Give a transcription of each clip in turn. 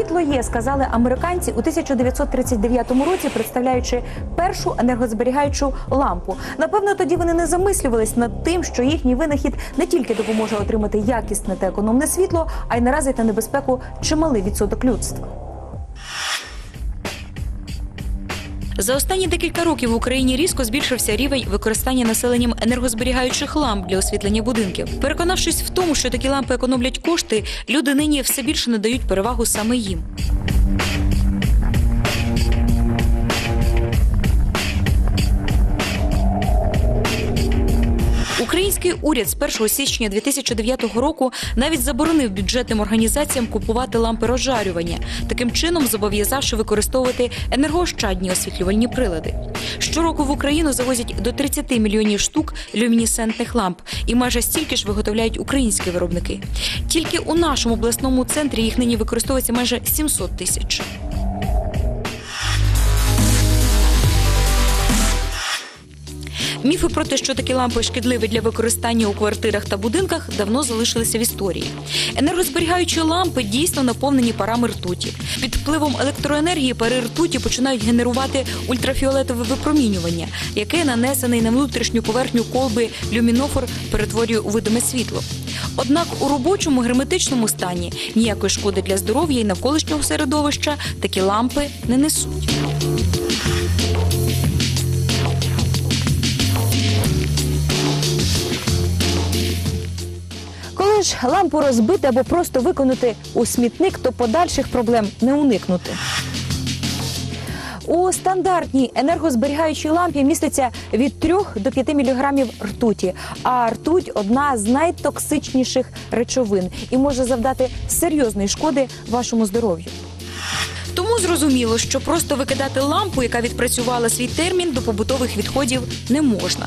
своє сказали американці у 1939 році, представляючи першу енергозберігаючу лампу. Напевно, тоді вони не замислювались над тим, що їхній винахід не тільки допоможе отримати якісне та економне світло, а й наразить на небезпеку чималий відсоток людства. За останні декілька років в Україні різко збільшився рівень використання населенням енергозберігаючих ламп для освітлення будинків. Переконавшись в тому, що такі лампи економлять кошти, люди нині все більше надають перевагу саме їм. Український уряд з 1 січня 2009 року навіть заборонив бюджетним організаціям купувати лампи розжарювання, таким чином зобов'язавши використовувати енергоощадні освітлювальні прилади. Щороку в Україну завозять до 30 мільйонів штук люмінесцентних ламп, і майже стільки ж виготовляють українські виробники. Тільки у нашому обласному центрі їх нині використовується майже 700 тисяч. Міфи про те, що такі лампи шкідливі для використання у квартирах та будинках, давно залишилися в історії. Енергозберігаючі лампи дійсно наповнені парами ртуті. Під впливом електроенергії пари ртуті починають генерувати ультрафіолетове випромінювання, яке нанесений на внутрішню поверхню колби люмінофор перетворює у видиме світло. Однак у робочому герметичному стані ніякої шкоди для здоров'я і навколишнього середовища такі лампи не несуть. Ж лампу розбити або просто виконати у смітник, то подальших проблем не уникнути. У стандартній енергозберігаючій лампі міститься від 3 до 5 мг ртуті. А ртуть одна з найтоксичніших речовин і може завдати серйозної шкоди вашому здоров'ю. Тому зрозуміло, що просто викидати лампу, яка відпрацювала свій термін, до побутових відходів не можна.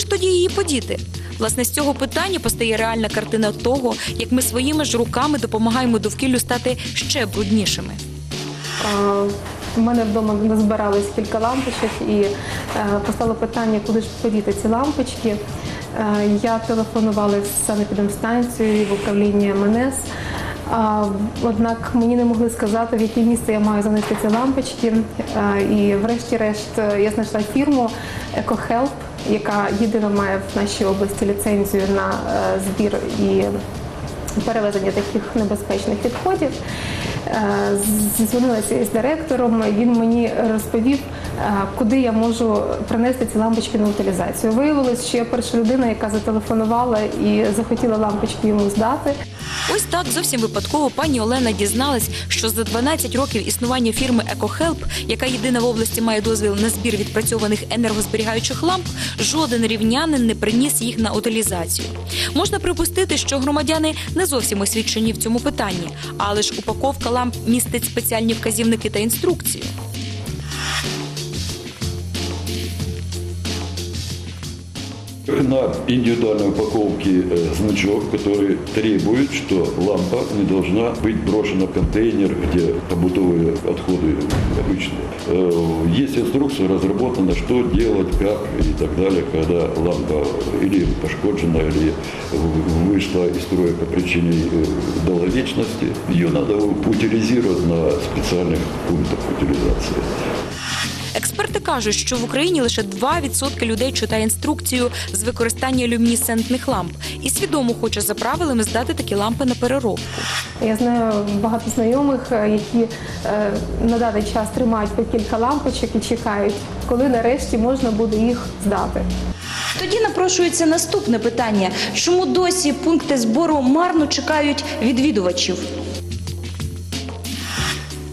Ж тоді її подіти? Власне, з цього питання постає реальна картина того, як ми своїми ж руками допомагаємо довкіллю стати ще бруднішими. У мене вдома назбирались кілька лампочок і е, постало питання, куди ж подіти ці лампочки. Е, Я телефонувала в санепідемстанцію в управління МНС. Однак мені не могли сказати, в яке місце я маю занести ці лампочки. Е, І врешті-решт е, я знайшла фірму EcoHelp, яка єдино має в нашій області ліцензію на е, збір і перевезення таких небезпечних відходів. Зізвонилася із директором. Він мені розповів, куди я можу принести ці лампочки на утилізацію. Виявилось, що я перша людина, яка зателефонувала і захотіла лампочки йому здати. Ось так зовсім випадково пані Олена дізналась, що за 12 років існування фірми EcoHelp, яка єдина в області має дозвіл на збір відпрацьованих енергозберігаючих ламп, жоден рівнянин не приніс їх на утилізацію. Можна припустити, що громадяни не зовсім освічені в цьому питанні, але ж упаковка ламп містить спеціальні вказівники та інструкцію. На индивидуальной упаковке э, значок, который требует, что лампа не должна быть брошена в контейнер, где побытовые отходы обычные. Э, Есть инструкция разработана, что делать, как и так далее, когда лампа или пошкоджена, или вышла из строя по причине э, долговечности. Ее надо утилизировать на специальных пунктах утилизации. Експерти кажуть, що в Україні лише 2% людей читає інструкцію з використання люмінесцентних ламп і свідомо хоче за правилами здати такі лампи на переробку. Я знаю багато знайомих, е, які е, на даний час тримають по кілька лампочок і чекають, коли нарешті можна буде їх здати. Тоді напрошується наступне питання: чому досі пункти збору марно чекають відвідувачів?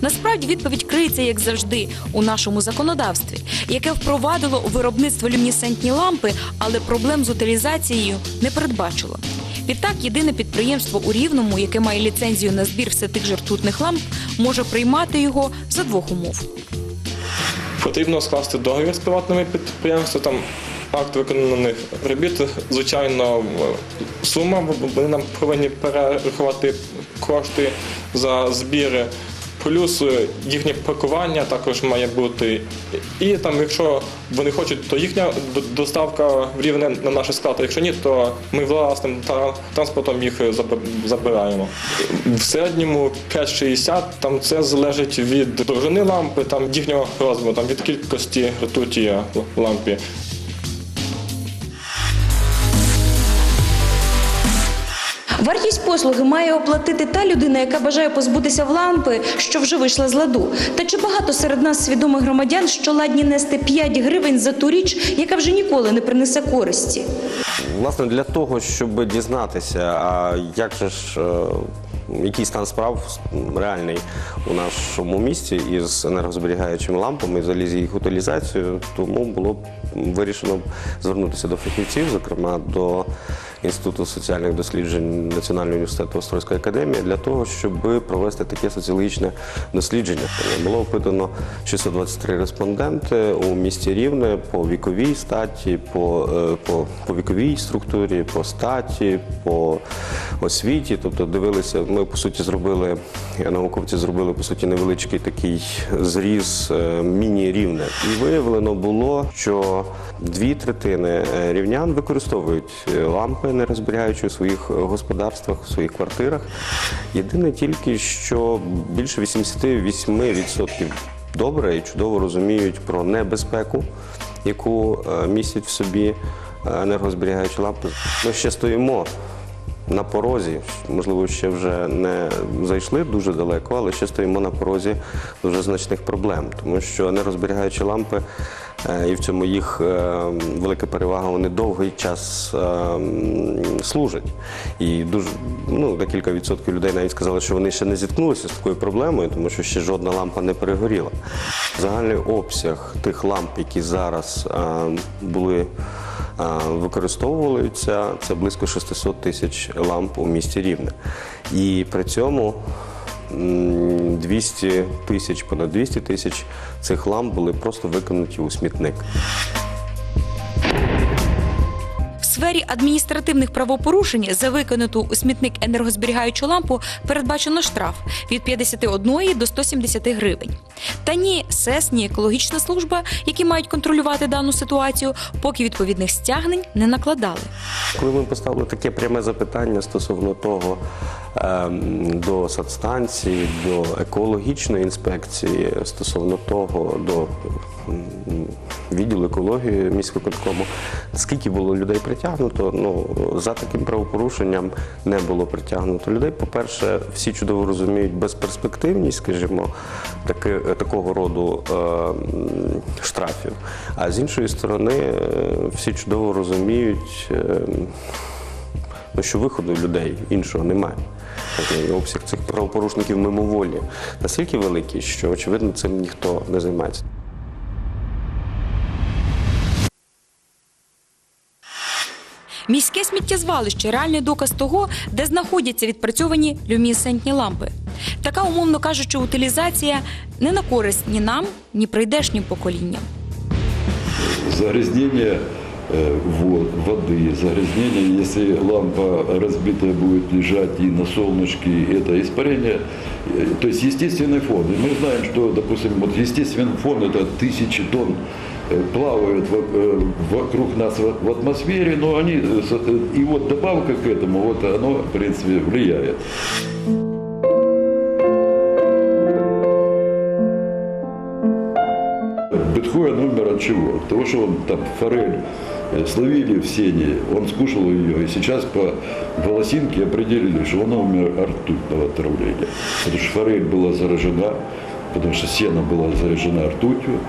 Насправді відповідь криється, як завжди, у нашому законодавстві, яке впровадило у виробництво люмінесцентні лампи, але проблем з утилізацією не передбачило. Відтак, єдине підприємство у Рівному, яке має ліцензію на збір все тих же ртутних ламп, може приймати його за двох умов. Потрібно скласти договір з приватними підприємствами, акт виконаних робіт, звичайно, сума, вони нам повинні перерахувати кошти за збіри. Плюс е, їхнє пакування також має бути. І там, якщо вони хочуть, то їхня доставка в рівне на наш склад. Якщо ні, то ми власним транспортом їх заб- забираємо. В середньому 5,60, там це залежить від довжини лампи, там їхнього розміру, там від кількості ртуті в лампі. Вартість послуги має оплатити та людина, яка бажає позбутися в лампи, що вже вийшла з ладу. Та чи багато серед нас свідомих громадян, що ладні нести 5 гривень за ту річ, яка вже ніколи не принесе користі? Власне, для того, щоб дізнатися, а як же ж. е, Який стан справ реальний у нашому місті із енергозберігаючими лампами взагалі з їх утилізацією, тому було вирішено звернутися до фахівців, зокрема до Інституту соціальних досліджень Національного університету Острозької академії, для того, щоб провести таке соціологічне дослідження. Було опитано 623 респонденти у місті Рівне по віковій статі, по, е, по, по віковій структурі, по статі, по освіті. Тобто дивилися, ми по суті зробили, науковці зробили по суті невеличкий такий зріз е, міні-рівне. І виявлено було, що дві третини е, рівнян використовують е, не енергозберігаючі у своїх е, господарствах, у своїх квартирах. Єдине тільки, що більше 88% добре і чудово розуміють про небезпеку, яку е, містять в собі е, енергозберігаючі лампи. Ми ще стоїмо на порозі, можливо, ще вже не зайшли дуже далеко, але ще стоїмо на порозі дуже значних проблем, тому що енергозберігаючі лампи. е, І в цьому їх е, велика перевага. Вони довгий час е, служать. І дуже ну декілька відсотків людей навіть сказали, що вони ще не зіткнулися з такою проблемою, тому що ще жодна лампа не перегоріла. Загальний обсяг тих ламп, які зараз були використовуються, це близько 600 тисяч ламп у місті Рівне. І при цьому м, 200 тисяч, понад 200 тисяч цих ламп були просто викинуті у смітник. Сфері адміністративних правопорушень за викинуту у смітник енергозберігаючу лампу передбачено штраф від 51 до 170 гривень. Та ні СЕС, ні екологічна служба, які мають контролювати дану ситуацію, поки відповідних стягнень не накладали. Коли ми поставили таке пряме запитання стосовно того ем, до санстанції, до екологічної інспекції, стосовно того до м, відділу екології міськвиконкому, скільки було людей притягнуто, ну за таким правопорушенням не було притягнуто людей. По-перше, всі чудово розуміють безперспективність, скажімо, таки, такого роду ем, штрафів. А з іншої сторони, е, всі чудово розуміють, ем, ну, що виходу людей іншого немає. Тобто Обсяг цих правопорушників мимоволі настільки великий, що очевидно цим ніхто не займається. Міське сміттєзвалище реальний доказ того, де знаходяться відпрацьовані люмінесцентні лампи. Така, умовно кажучи, утилізація не на користь ні нам, ні прийдешнім поколінням. Загрязнение э, вод, воды, загрязнение, если лампа разбитая будет лежать и на солнышке, это испарение, э, то есть естественный фон. И мы знаем, что, допустим, вот естественный фон это тысячи тонн э, плавают э, вокруг нас в атмосфере, но они, э, э, и вот добавка к этому, вот оно, в принципе, влияет. Бетховен умер от чего? От того, что он там форель словили в сене, он скушал ее, и сейчас по волосинке определили, что он умер от ртутного отравления. Потому что форель была заражена, потому что сено была заражена ртутью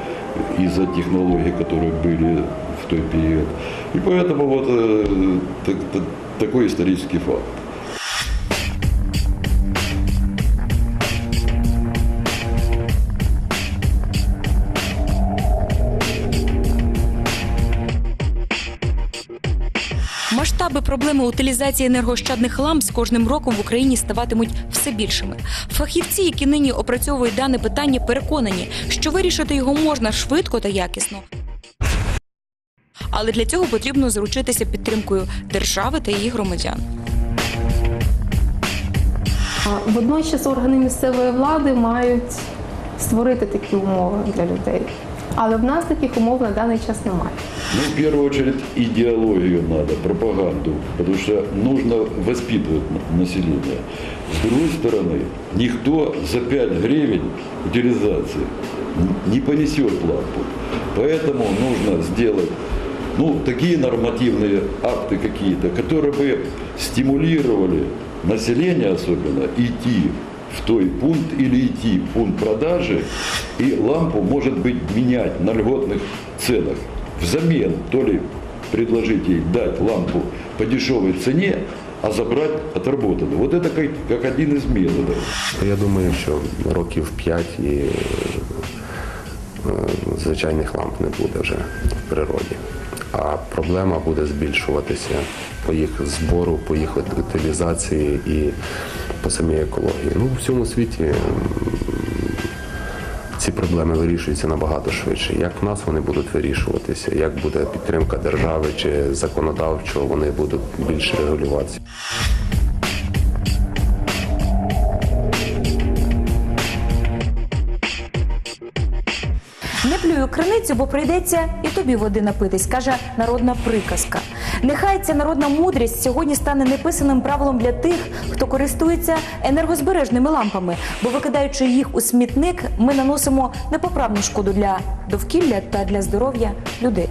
из-за технологий, которые были в той период. И поэтому вот э, так- так- такой исторический факт. Проблеми утилізації енергощадних ламп з кожним роком в Україні ставатимуть все більшими. Фахівці, які нині опрацьовують дане питання, переконані, що вирішити його можна швидко та якісно. Але для цього потрібно заручитися підтримкою держави та її громадян. Водночас органи місцевої влади мають створити такі умови для людей. Але в нас таких умов на даний час немає. Ну, в первую очередь, идеологию надо, пропаганду, потому что нужно воспитывать на- население. С другой стороны, никто за 5 гривен утилизации не понесет лампу. Поэтому нужно сделать ну, такие нормативные акты какие-то, которые бы стимулировали население особенно идти в той пункт или идти в пункт продажи, и лампу, может быть, менять на льготных ценах. Взамен то ли предложить ей дать лампу по дешевой цене, а забрать отработанную. Вот это как, как один из методов. Я думаю, що років 5 і е, звичайних ламп не буде вже в природі. А проблема буде збільшуватися по їх збору, по їх утилізації і по самій екології. Ну, в всьому світі ці проблеми вирішуються набагато швидше. Як в нас вони будуть вирішуватися, як буде підтримка держави чи законодавчо, вони будуть більше регулюватися. Не плюю криницю, бо прийдеться і тобі води напитись, каже народна приказка. Нехай ця народна мудрість сьогодні стане неписаним правилом для тих, хто користується енергозбережними лампами, бо викидаючи їх у смітник, ми наносимо непоправну шкоду для довкілля та для здоров'я людей.